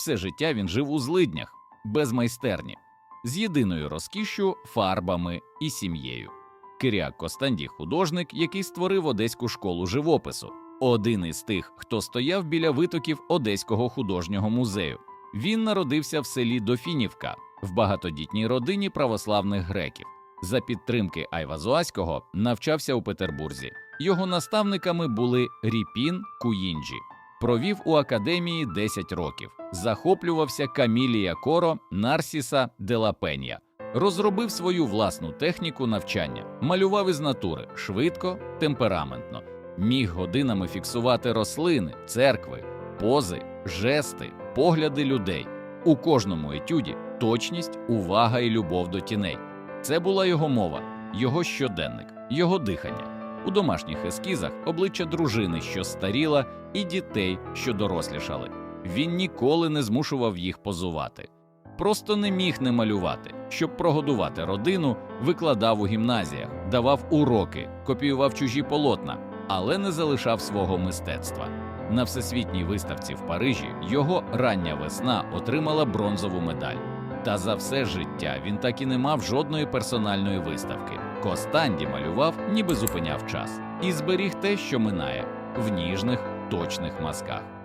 Все життя він жив у злиднях, без майстерні, з єдиною розкішшю, фарбами і сім'єю. Киряк Костандій художник, який створив Одеську школу живопису, один із тих, хто стояв біля витоків Одеського художнього музею. Він народився в селі Дофінівка в багатодітній родині православних греків. За підтримки Айвазуаського навчався у Петербурзі. Його наставниками були Ріпін Куїнджі. Провів у академії 10 років. Захоплювався Камілія Коро Нарсіса Делапенія. Розробив свою власну техніку навчання, малював із натури швидко, темпераментно, міг годинами фіксувати рослини, церкви, пози, жести, погляди людей. У кожному етюді точність, увага і любов до тіней. Це була його мова, його щоденник, його дихання. У домашніх ескізах обличчя дружини, що старіла, і дітей, що дорослішали. Він ніколи не змушував їх позувати. Просто не міг не малювати. Щоб прогодувати родину, викладав у гімназіях, давав уроки, копіював чужі полотна, але не залишав свого мистецтва. На всесвітній виставці в Парижі його рання весна отримала бронзову медаль. Та за все життя він так і не мав жодної персональної виставки. Костанді малював, ніби зупиняв час, і зберіг те, що минає, в ніжних, точних мазках.